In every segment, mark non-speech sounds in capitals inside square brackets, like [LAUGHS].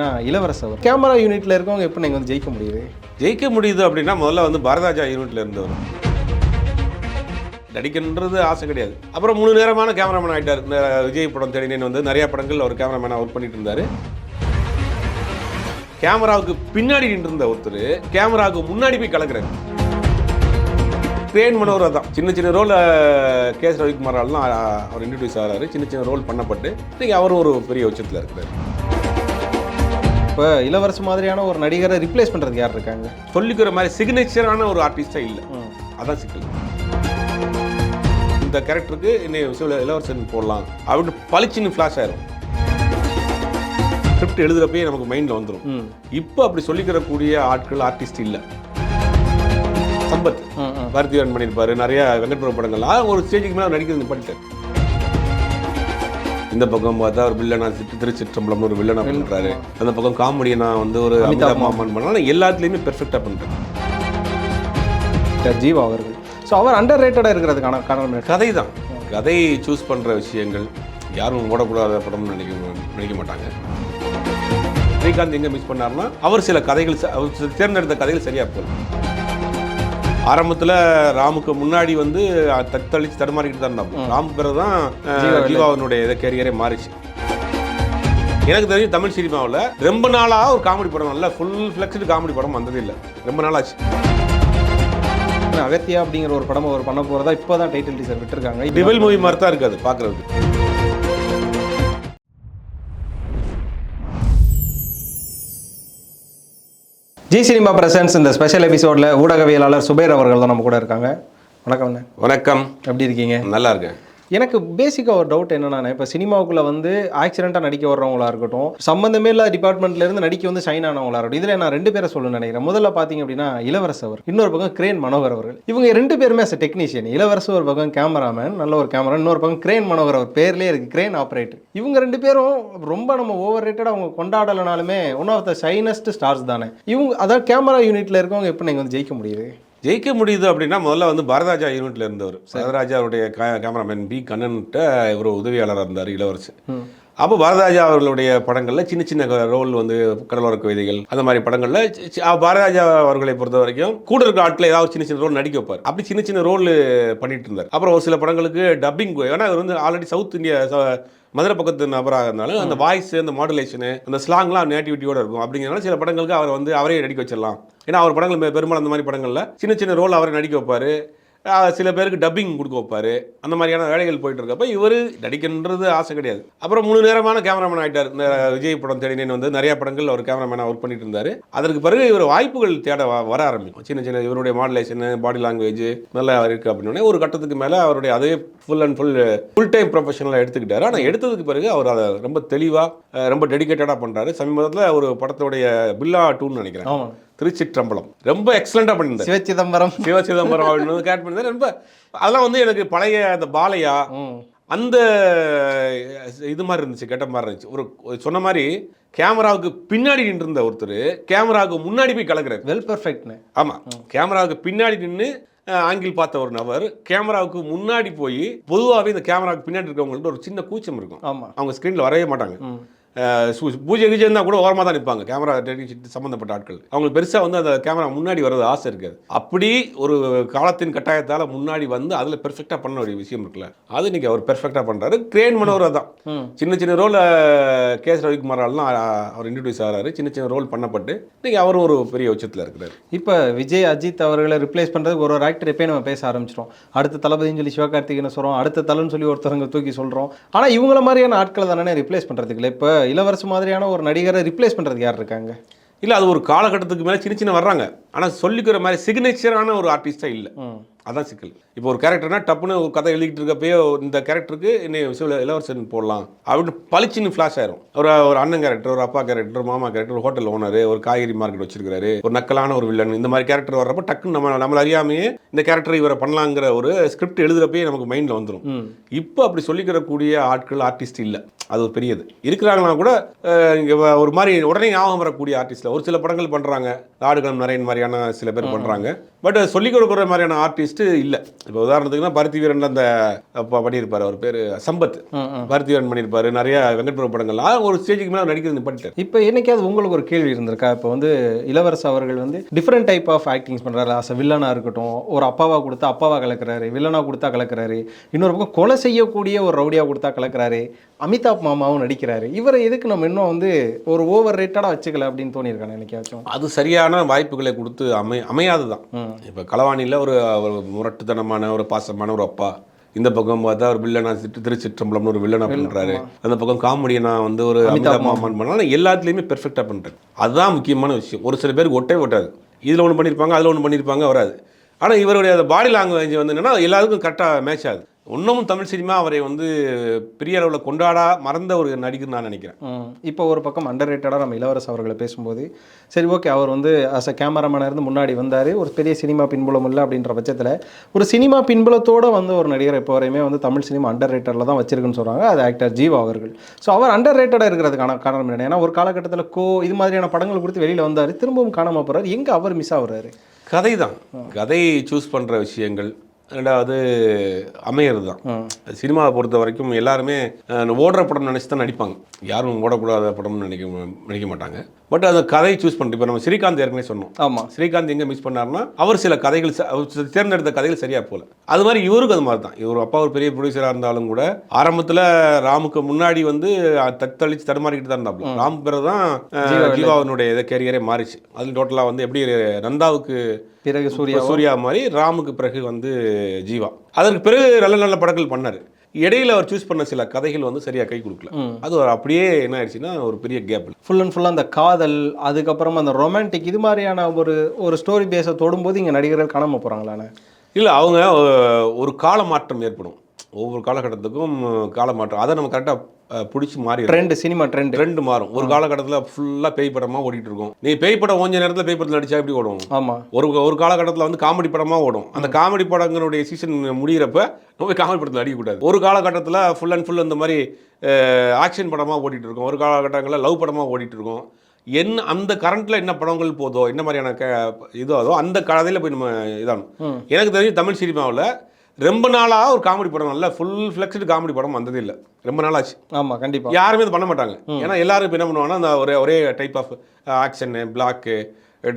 நான் இளவரசவர் கேமரா யூனிட்ல இருக்கவங்க எப்படி நீங்கள் வந்து ஜெயிக்க முடியுது? ஜெயிக்க முடியுது அப்படின்னா முதல்ல வந்து பாரதாஜா யூனிட்ல இருந்தவர். நடிக்கன்றது ஆசை கிடையாது. அப்புறம் மூணு நேரமான கேமராமேன் ஆயிட்டார். இந்த விஜய் படம் தேடினேன் வந்து நிறைய படங்கள் அவர் கேமராமேனாக ஒர்க் பண்ணிட்டு இருந்தாரு. கேமராவுக்கு பின்னாடி நின்று இருந்த ஒருத்தர் கேமராவுக்கு முன்னாடி போய் கலக்குறாரு. ட்ரெயின் மனோரா தான் சின்ன சின்ன ரோல் கேஎஸ் ரவிக்குமாராலாம் அவர் இன்ட்ரடியூஸ் ஆகிறாரு. சின்ன சின்ன ரோல் பண்ணப்பட்டு இன்னைக்கு அவரும் ஒரு பெரிய உச்சத்தில் இருக்கிறார். இப்போ இளவரசு மாதிரியான ஒரு நடிகரை ரிப்ளேஸ் பண்ணுறதுக்கு யார் இருக்காங்க? சொல்லிக்கிற மாதிரி சிக்னேச்சரான ஒரு ஆர்டிஸ்டாக இல்லை. அதான் சிக்கல். இந்த கேரக்டருக்கு இன்னைக்கு சில இளவரசன் போடலாம் அப்படின்னு பளிச்சுன்னு ஃப்ளாஷ் ஆயிரும். ஸ்கிரிப்ட் எழுதுறப்பயே நமக்கு மைண்டில் வந்துடும் இப்போ அப்படி சொல்லிக்கிற கூடிய ஆட்கள் ஆர்டிஸ்ட் இல்லை. சம்பத். பாரதியாரன் பண்ணியிருப்பாரு. நிறைய வெங்கட்புரம் படங்கள் ஆனா, ஒரு ஸ்டேஜுக்கு மேலே நடிக்கிறது பண்ணிட்டேன் இந்த பக்கம் பார்த்தா ஒரு வில்லனா சித்து திருச்சிற்றம்பலம்னு ஒரு வில்லனா பண்றாரு அந்த பக்கம் காமெடியனா வந்து ஒரு அமிதாப் மாமன் பண்ணாலும் எல்லாத்துலேயுமே பெர்ஃபெக்டாக பண்ணுறேன் ஜீவா அவர்கள். ஸோ அவர் அண்டர் ரேட்டடாக இருக்கிறதுக்கான காரணம்? கதை தான் கதை சூஸ் பண்ணுற விஷயங்கள் யாரும் ஓடக்கூடாத படம்னு நினைக்க நினைக்க மாட்டாங்க. ஸ்ரீகாந்த் எங்கே மிஸ் பண்ணாருன்னா அவர் சில கதைகள் அவர் தேர்ந்தெடுத்த கதைகள் சரியாக போகும் ஆரம்பத்தில் ராமுக்கு முன்னாடி வந்து தத்தளிச்சு தடுமாறிக்கிட்டு தான் இருந்தான். ராம் பிறகு தான் ஜீவா ஜீவாவினுடைய கேரியரே மாறிச்சு. எனக்கு தெரிஞ்சு தமிழ் சினிமாவில் ரொம்ப நாளாக ஒரு காமெடி படம் நல்ல ஃபுல் ஃப்ளெக்ஸ்டு காமெடி படம் வந்ததே இல்லை. ரொம்ப நாளாச்சு. அகத்தியா அப்படிங்கிற ஒரு படம் அவர் பண்ண போகிறதா இப்போ தான் டைட்டில் டீசர் விட்டுருக்காங்க. டிவல் மூவி மாதிரி தான் இருக்காது பார்க்குறதுக்கு ஜி சினிமா பிரசன்ஸ் இந்த ஸ்பெஷல் எபிசோடில் ஊடகவியலாளர் சுபேர் அவர்கள் தான் நம்ம கூட இருக்காங்க. வணக்கம் வணக்கம். எப்படி இருக்கீங்க? நல்லா இருக்கேன். எனக்கு பேசிக்காக ஒரு டவுட் என்னன்னா இப்போ சினிமாவுக்குள்ள வந்து ஆக்சிடென்ட்டாக நடிக்க வர்றவங்களா இருக்கட்டும் சம்மந்தமே இல்லாத டிபார்ட்மெண்ட்லேருந்து நடிக்க வந்து சைன் ஆனவங்களா இருக்கட்டும் இதில் நான் ரெண்டு பேரை சொல்லணும்னு நினைக்கிறேன். முதல்ல பார்த்தீங்க அப்படின்னா இளவரசவர் இன்னொரு பக்கம் கிரேன் மனோகர் அவர்கள். இவங்க ரெண்டு பேருமே அஸ் டெக்னீஷியன் இளவரசர் ஒரு பக்கம் கேமராமேன் நல்ல ஒரு கேமரா இன்னொரு பக்கம் கிரேன் மனோகர் அவர் பேர்லேயே இருக்குது கிரேன் ஆப்ரேட்டர் இவங்க ரெண்டு பேரும் ரொம்ப நம்ம ஓவர் ரேட்டடாக அவங்க கொண்டாடலைனாலுமே one of the shiniest stars தானே. இவங்க அதாவது கேமரா யூனிட்டில் இருக்கவங்க எப்படி நீங்கள் வந்து ஜெயிக்க முடியுது? ஜெயிக்க முடியுது அப்படின்னா முதல்ல வந்து பாரதாஜா யூனிட்ல இருந்தவர். பாரதராஜாவுடைய கேமராமேன் பி கண்ணன்ட்ட ஒரு உதவியாளராக இருந்தார் இளவரசு. அப்போ பாரதராஜா அவர்களுடைய படங்களில் சின்ன சின்ன ரோல் வந்து கடலோர கவிதைகள் அந்த மாதிரி படங்களில் பாரதராஜா அவர்களை பொறுத்த வரைக்கும் கூட இருக்க ஆட்கள் ஏதாவது சின்ன சின்ன ரோல் நடிக்க வைப்பார். அப்படி சின்ன சின்ன ரோல் பண்ணிட்டு இருந்தார். அப்புறம் ஒரு சில படங்களுக்கு டப்பிங் ஏன்னா அவர் வந்து ஆல்ரெடி சவுத் இந்தியா மதுரை பக்கத்து நபராக இருந்தாலும் அந்த வாய்ஸ் அந்த மாடுலேஷனு அந்த ஸ்லாங்லாம் நேட்டிவிட்டியோட இருக்கும். அப்படிங்கிறனால சில படங்களுக்கு அவர் வந்து அவரே நடிக்க வச்சிடலாம். ஏன்னா அவர் படங்கள் பெரும்பாலும் அந்த மாதிரி படங்களில் சின்ன சின்ன ரோல் அவரை நடிக்க வைப்பாரு. சில பேருக்கு டப்பிங் கொடுக்க வைப்பார். அந்த மாதிரியான வேலைகள் போயிட்டு இருக்கப்ப இவர் நடிக்கன்றது ஆசை கிடையாது. அப்புறம் மூணு நேரமான கேமராமேன் ஆகிட்டார் இந்த விஜய் படம் தேடினேன் வந்து நிறைய படங்கள் அவர் கேமராமேனாக ஒர்க் பண்ணிட்டு இருந்தார் அதற்கு பிறகு இவர் வாய்ப்புகள் தேட வ- வர ஆரம்பிக்கும். சின்ன சின்ன இவருடைய மாடலேஷன் பாடி லாங்குவேஜ் நல்லா இருக்குது அப்படின்னு ஒரு கட்டத்துக்கு மேலே அவருடைய அதே full and full full time ப்ரொஃபஷனலாக எடுத்துக்கிட்டார். ஆனால் எடுத்ததுக்கு பிறகு அவர் அதை ரொம்ப தெளிவாக ரொம்ப டெடிகேட்டடாக பண்ணுறாரு சமீபத்தில் ஒரு படத்தோடைய பில்லா டூன்னு நினைக்கிறேன். திருச்சிற்றம்பலம். ரொம்ப எக்ஸலண்ட்டாக பண்ணியிருந்தார். சிவ சிதம்பரம். சிவ சிதம்பரம் அப்படின்னு கேட் பண்ணியிருந்தார். ரொம்ப அதெல்லாம் வந்து எனக்கு பழைய அந்த பாலையா அந்த இது மாதிரி இருந்துச்சு கெட்ட மாதிரி இருந்துச்சு. ஒரு சொன்ன மாதிரி கேமராவுக்கு பின்னாடி நின்று இருந்த ஒருத்தர் கேமராவுக்கு முன்னாடி போய் கலக்குறாரு. வெல் பர்ஃபெக்ட்னு ஆமாம் கேமராவுக்கு பின்னாடி நின்று ஆங்கிள் பார்த்த ஒரு நபர் கேமராவுக்கு முன்னாடி போய் பொதுவாகவே இந்த கேமராவுக்கு பின்னாடி இருக்கவங்கள்ட்ட ஒரு சின்ன கூச்சம் இருக்கும். ஆமாம் அவங்க ஸ்க்ரீனில் வரவே மாட்டாங்க. பூஜை கீஜை இருந்தால் கூட ஓரமாக தான் நிற்பாங்க கேமரா டெக்னிக் சம்மந்தப்பட்ட ஆட்கள். அவங்களுக்கு பெருசாக வந்து அந்த கேமரா முன்னாடி வர்றது ஆசை இருக்காது. அப்படி ஒரு காலத்தின் கட்டாயத்தால் முன்னாடி வந்து அதில் பெர்ஃபெக்டாக பண்ண ஒரு விஷயம் இருக்குல்ல. அது இன்னைக்கு அவர் பெர்ஃபெக்டாக பண்ணுறாரு கிரேன் மனோரா தான். சின்ன சின்ன ரோல் கேஎஸ் ரவிக்குமாராலாம் அவர் இன்ட்ரடியூஸ் ஆகிறாரு சின்ன சின்ன ரோல் பண்ணப்பட்டு இன்னைக்கு அவரும் ஒரு பெரிய உச்சத்தில் இருக்கிறாரு. இப்போ விஜய் அஜித் அவர்களை ரிப்ளேஸ் பண்ணுறதுக்கு ஒரு ஒரு ஆக்டர் எப்பயும் நம்ம பேச ஆரம்பிச்சிட்டோம் அடுத்த தளபதின்னு சொல்லி சிவகார்த்திகேயனை சொல்கிறோம் அடுத்த தலன்னு சொல்லி ஒருத்தவங்க தூக்கி சொல்கிறோம் ஆனால் இவங்கள மாதிரியான ஆட்களை தானே ரிப்ளேஸ் பண்ணுறதுக்கு இல்லை? இப்போ இளவரசு மாதிரியான ஒரு நடிகரை ரிப்ளேஸ் பண்ணுறதுக்கு யார் இருக்காங்க? இல்லை அது ஒரு காலகட்டத்துக்கு மேலே சின்ன சின்ன வர்றாங்க. ஆனால் சொல்லிக்கிற மாதிரி சிக்னேச்சரான ஒரு ஆர்டிஸ்டாக இல்லை. அதான் சிக்கல். இப்போ ஒரு கேரக்டர்னா டப்புன்னு ஒரு கதை எழுதிட்டு இருக்கப்பயே இந்த கேரக்டருக்கு இன்னை சில இளவரசன் போடலாம் அப்படின்னு பளிச்சுன்னு ஃப்ளாஷ் ஆயிரும். ஒரு ஒரு அண்ணன் கேரக்டர் ஒரு அப்பா கேரக்டர் மாமா கேரக்டர் ஒரு ஹோட்டல் ஓனர் ஒரு காய்கறி மார்க்கெட் வச்சிருக்காரு ஒரு நக்கலான ஒரு வில்லன் இந்த மாதிரி கேரக்டர் வர்றப்ப டக்குன்னு நம்ம நம்மள அறியாமையே இந்த கேரக்டர் இவரை பண்ணலாங்கிற ஒரு ஸ்கிரிப்ட் எழுதுறப்பயே நமக்கு மைண்டில் வந்துடும் இப்போ அப்படி சொல்லிக்கிற கூடிய ஆட்கள் ஆர்டிஸ்ட் இல்லை. அது ஒரு பெரியது. இருக்கிறாங்கன்னா கூட ஒரு மாதிரி உடனே ஞாபகம் வரக்கூடிய ஆர்டிஸ்ட்ல ஒரு சில படங்கள் பண்றாங்க. ஆடுகளம் நிறைய மாதிரியான சில பேர் பண்றாங்க. பட் சொல்லிக் கொடுக்குற மாதிரியான ஆர்டிஸ்ட் இல்லை. இப்போ உதாரணத்துக்குன்னா பருத்தி வீரன் அந்த பண்ணியிருப்பாரு. அவர் பேர் சம்பத். பருத்தி வீரன் பண்ணியிருப்பாரு. நிறைய வெங்கட் பிரபு படங்கள்லாம் ஒரு ஸ்டேஜுக்கு மேலே நடிக்கிறது நிப்பாட்டிட்டார். இப்போ என்னைக்காவது உங்களுக்கு ஒரு கேள்வி இருந்திருக்கா? இப்போ வந்து இளவரசு அவர்கள் வந்து டிஃப்ரெண்ட் டைப் ஆஃப் ஆக்டிங்ஸ் பண்ணுறாரு அஸ் வில்லனா இருக்கட்டும் ஒரு அப்பாவா கொடுத்தா அப்பாவா கலக்குறாரு வில்லனா கொடுத்தா கலக்குறாரு. இன்னொரு பக்கம் கொலை செய்யக்கூடிய ஒரு ரவுடியா கொடுத்தா கலக்குறாரு. அமிதாப் மாமாவும் நடிக்கிறாரு. இவரை எதுக்கு நம்ம இன்னும் வந்து ஒரு ஓவர் ரேட்டடாக வச்சுக்கல அப்படின்னு தோணியிருக்காங்க என்னைக்காச்சும்? அது சரியான வாய்ப்புகளை கொடுத்து அமை அமையாது தான் இப்போ களவாணியில் ஒரு ஒரு முரட்டுத்தனமான ஒரு பாசமான ஒரு அப்பா. இந்த பக்கம் பார்த்தா ஒரு வில்லனா திருச்சிற்றம்பலம்னு ஒரு வில்லனா பண்ணுறாரு அந்த பக்கம் காமெடியனா வந்து ஒரு அமிதாப் மாமன் பண்ணாலும் எல்லாத்துலேயுமே பெர்ஃபெக்டாக பண்ணுறாரு அதுதான் முக்கியமான விஷயம். ஒரு சில பேருக்கு ஒட்டே ஒட்டாது. இதில் ஒன்று பண்ணியிருப்பாங்க அதில் ஒன்று பண்ணியிருப்பாங்க வராது. ஆனால் இவருடைய அந்த பாடி லாங்குவேஜ் வந்து என்னன்னா எல்லாருக்கும் கரெக்டாக மேட்ச் ஆகுது. இன்னமும் தமிழ் சினிமா அவரை வந்து பெரிய அளவில் கொண்டாடா மறந்த ஒரு நடிகர் நான் நினைக்கிறேன். இப்போ ஒரு பக்கம் அண்டர் ரேட்டடாக நம்ம இளவரசு அவர்களை பேசும்போது சரி ஓகே அவர் வந்து அஸ் அ கேமராமேனாக இருந்து முன்னாடி வந்தார் ஒரு பெரிய சினிமா பின்புலம் இல்லை அப்படின்ற பட்சத்தில் ஒரு சினிமா பின்புலத்தோட வந்து ஒரு நடிகர் இப்போ வரையுமே வந்து தமிழ் சினிமா அண்டர் ரேட்டடில் தான் வச்சிருக்குன்னு சொல்கிறாங்க அது ஆக்டர் ஜீவா அவர்கள். ஸோ அவர் அண்டர் ரேட்டடாக இருக்கிறதுக்கான காரணம் என்ன ஏன்னா ஒரு காலகட்டத்தில் கோ இது மாதிரியான படங்கள் கொடுத்து வெளியில் வந்தார் திரும்பவும் காணாமல் போகிறார் எங்கே அவர் மிஸ் ஆகுறாரு? கதை தான் கதை சூஸ் பண்ணுற விஷயங்கள் ரெண்டாவது அமையிறது தான். சினிமாவை பொறுத்த வரைக்கும் எல்லாருமே ஓடுற படம் நினச்சி தான் நடிப்பாங்க. யாரும் ஓடக்கூடாத படம்னு நினைக்க நினைக்க மாட்டாங்க. பட் அந்த கதையை சூஸ் பண்ணிட்டு இப்போ நம்ம ஸ்ரீகாந்த் ஏற்கனவே சொன்னோம். ஆமாம் ஸ்ரீகாந்த் எங்கே மிஸ் பண்ணாருன்னா அவர் சில கதைகள் தேர்ந்தெடுத்த கதைகள் சரியா போல. அது மாதிரி இவருக்கு அது மாதிரி தான் இவர் அப்பா ஒரு பெரிய ப்ரொடியூசராக இருந்தாலும் கூட ஆரம்பத்தில் ராமுக்கு முன்னாடி வந்து தத்தளிச்சு தடுமாறிக்கிட்டு தான் இருந்தாப்புல ராம் பிறகு தான் ஜீவாவினுடைய இதை கேரியரே மாறிச்சு. அதில் டோட்டலாக வந்து எப்படி நந்தாவுக்கு பிறகு சூர்யா சூர்யா மாதிரி ராமுக்கு பிறகு வந்து ஜீவா. அதற்கு பிறகு நல்ல நல்ல படங்கள் பண்ணார். இடையில அவர் சூஸ் பண்ண சில கதைகள் வந்து சரியா கை கொடுக்கல. அது ஒரு அப்படியே என்ன ஆயிடுச்சுன்னா ஒரு பெரிய கேப் ஃபுல் அண்ட் ஃபுல்லாக அந்த காதல் அதுக்கப்புறமா அந்த ரொமான்டிக் இது மாதிரியான ஒரு ஒரு ஸ்டோரி பேஸை தொடும்போது இங்கே நடிகர்கள் காணாமல் போகிறாங்களாண்ணே இல்லை அவங்க ஒரு கால மாற்றம் ஏற்படும். ஒவ்வொரு காலகட்டத்துக்கும் கால மாற்றம் அதை நம்ம கரெக்டாக பிடிச்சி மாறி ட்ரெண்ட் சினிமா ட்ரெண்ட் ட்ரெண்ட் மாறும். ஒரு காலகட்டத்தில் ஃபுல்லாக பேய் படமாக ஓடிட்டு இருக்கும். நீ பேய் படம் கொஞ்ச நேரத்தில் பேய் படத்தில் நடிச்சா எப்படி ஓடும்? ஆமாம் ஒரு ஒரு காலகட்டத்தில் வந்து காமெடி படமாக ஓடும். அந்த காமெடி படங்களுடைய சீசன் முடிகிறப்ப நம்ம போய் காமெடி படத்தில் அடிக்கக்கூடாது ஒரு காலகட்டத்தில் ஃபுல் அண்ட் ஃபுல் இந்த மாதிரி ஆக்ஷன் படமாக ஓடிட்டு இருக்கும். ஒரு காலகட்டங்களில் லவ் படமாக ஓடிட்டு இருக்கும். என்ன அந்த கரண்ட்டில் என்ன படங்கள் போதோ என்ன மாதிரியான க இதோ அதோ அந்த கதையில் போய் நம்ம இதாகணும். எனக்கு தெரிஞ்சு தமிழ் சினிமாவில் ரொம்ப நாளாக ஒரு காமெடி படம் நல்ல ஃபுல் ஃப்ளெக்ஸ்டு காமெடி படம் வந்ததே இல்லை. ரொம்ப நாளாச்சு. ஆமாம் கண்டிப்பாக யாருமே இது பண்ண மாட்டாங்க. ஏன்னா எல்லாரும் இப்போ என்ன பண்ணுவாங்கன்னா அந்த ஒரே ஒரே type of action black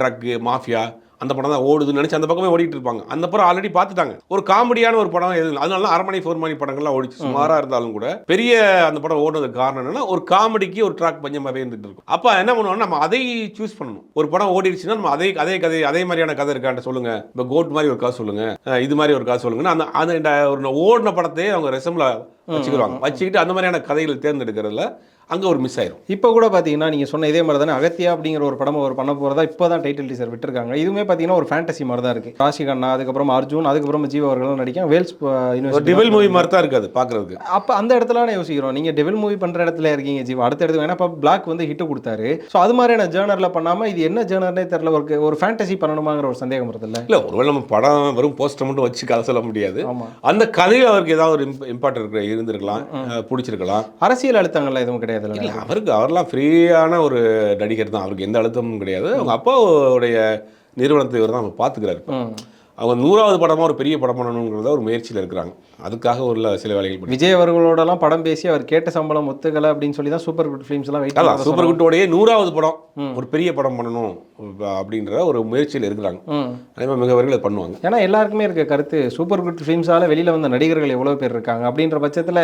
truck mafia அந்த படம் தான் ஓடுதுன்னு நினச்சி அந்த பக்கமே ஓடிட்டு இருப்பாங்க. அந்த படம் ஆல்ரெடி பார்த்துட்டாங்க. ஒரு காமெடியான ஒரு படம் எதுவும் இல்லை. அதனால தான் அரமணி ஃபோர் மணி படங்கள்லாம் ஓடிச்சு. சுமாராக இருந்தாலும் கூட பெரிய அந்த படம் ஓடுனதுக்கு காரணம் என்னன்னா ஒரு காமெடிக்கு ஒரு ட்ராக் பஞ்சமாகவே இருந்துட்டு இருக்கும். அப்போ என்ன பண்ணுவோம்னா நம்ம அதை சூஸ் பண்ணணும். ஒரு படம் ஓடிடுச்சுன்னா நம்ம அதே அதே கதை அதே மாதிரியான கதை இருக்கான்ட்டு சொல்லுங்க. இப்போ கோட் மாதிரி ஒரு கதை சொல்லுங்க. இது மாதிரி ஒரு கதை சொல்லுங்கன்னா அந்த அந்த ஒரு ஓடின படத்தையே அவங்க ரெசம்பில் வச்சுக்கிடுவாங்க. வச்சுக்கிட்டு அந்த மாதிரியான கதைகளை தேர்ந்தெடுக்கிறதுல அங்கே ஒரு மிஸ் ஆயிரும். இப்போ கூட பார்த்தீங்கன்னா நீங்கள் சொன்ன இதே மாதிரி தானே அகத்தியா அப்படிங்கிற ஒரு படம் அவர் பண்ண போகிறதா இப்போ தான் டைட்டில் டீசர் விட்டுருக்காங்க. இதுவுமே பார்த்தீங்கன்னா ஒரு ஃபேண்டசி மாதிரி தான் இருக்குது ராஷி கண்ணா அதுக்கப்புறம் அர்ஜுன் அதுக்கப்புறம் ஜீவா அவர்களும் நடிக்காங்க வேல்ஸ் ஒரு டிவல் மூவி மாதிரி தான் இருக்காது பார்க்கறதுக்கு அப்போ அந்த இடத்துல நான் யோசிக்கிறோம். நீங்கள் டெவில் மூவி பண்ணுற இடத்துல இருக்கீங்க ஜீவா. அடுத்த இடத்துக்கு வேணா இப்போ பிளாக் வந்து ஹிட்டு கொடுத்தாரு. ஸோ அது மாதிரியான ஜேர்னரில் பண்ணாமல் இது என்ன ஜேர்னர்னே தெரியல ஒரு ஒரு ஃபேண்டசி பண்ணணுமாங்கிற ஒரு சந்தேகம் வருதுல்ல இல்லை? ஒருவேளை நம்ம படம் வெறும் போஸ்டர் மட்டும் வச்சு கதை சொல்ல முடியாது. ஆமாம் அந்த கதையில் அவருக்கு ஏதாவது ஒரு இம்பார்ட்டன் இருந்திருக்கலாம் பிடிச்சிருக்கலாம். அரசியல் அழுத்தங்கள்லாம் எதுவும் கிடையாது. இல்லை அவருக்கு அவர்லாம் ஃப்ரீயான ஒரு நடிகர் தான். அவருக்கு எந்த அழுத்தமும் கிடையாது. அவங்க அப்பாவுடைய நிறுவனத்தை இவர் தான் அவர் பார்த்துக்கிறாரு அவங்க நூறாவது படமாக ஒரு பெரிய படம் பண்ணணுங்கிறத ஒரு முயற்சியில் இருக்கிறாங்க. அதுக்காக ஒரு சில வேலைகள் விஜய் அவர்களோடலாம் படம் பேசி அவர் கேட்ட சம்பளம் ஒத்துக்கலை அப்படின்னு சொல்லி தான் சூப்பர் குட் ஃபிலிம்ஸ்லாம் வெயிட் அதான் சூப்பர் குட்டோடைய நூறாவது படம் ஒரு பெரிய படம் பண்ணணும் அப்படின்ற ஒரு முயற்சியில் இருக்கிறாங்க. அதே மாதிரி மிகவர்கள் பண்ணுவாங்க. ஏன்னா எல்லாருக்குமே இருக்க கருத்து சூப்பர் குட் ஃபிலிம்ஸால் வெளியில் வந்த நடிகர்கள் எவ்வளோ பேர் இருக்காங்க? அப்படின்ற பட்சத்தில்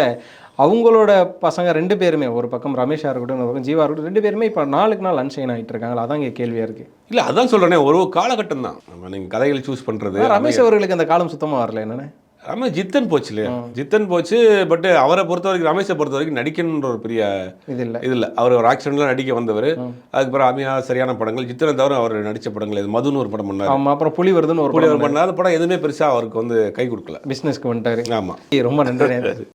அவங்களோட பசங்க ரெண்டு பேருமே ஒரு பக்கம் ரமேஷா இருக்கட்டும் ஒரு பக்கம் ஜீவா இருக்கட்டும் ரெண்டு பேருமே இப்போ நாளுக்கு நாள் அன்ஷைன் ஆகிட்டு இருக்காங்களா? அதான் இங்கே கேள்வியாக இருக்குது இல்லை அதான் சொல்கிறேனே ஒரு காலகட்டம் தான். நம்ம நீங்கள் கதைகள் சூஸ் பண்ணுறது ரமேஷ் அவர்களுக்கு அந்த காலம் சுத்தமாக வரல என்னன்னு? ரமேஷ் ஜித்தன் போச்சு இல்லையா? ஜித்தன் போச்சு பட் அவரை பொறுத்த வரைக்கும் ரமேஷை பொறுத்த வரைக்கும் நடிக்கணுன்ற ஒரு பெரிய இது இல்லை. இது இல்லை. அவர் ஒரு ஆக்சிடென்ட்ல நடிக்க வந்தவர். அதுக்கப்புறம் அமியா சரியான படங்கள். ஜித்தனை தவிர அவர் நடிச்ச படங்கள் இது மதுன்னு ஒரு படம் பண்ணார். ஆமாம் அப்புறம் புலி வருதுன்னு ஒரு அவர் பண்ணார். அந்த படம் எதுவுமே பெருசா அவருக்கு வந்து கை கொடுக்கல. பிஸ்னஸ்க்கு வந்துட்டாரு. ஆமா. ரொம்ப நன்றி [LAUGHS]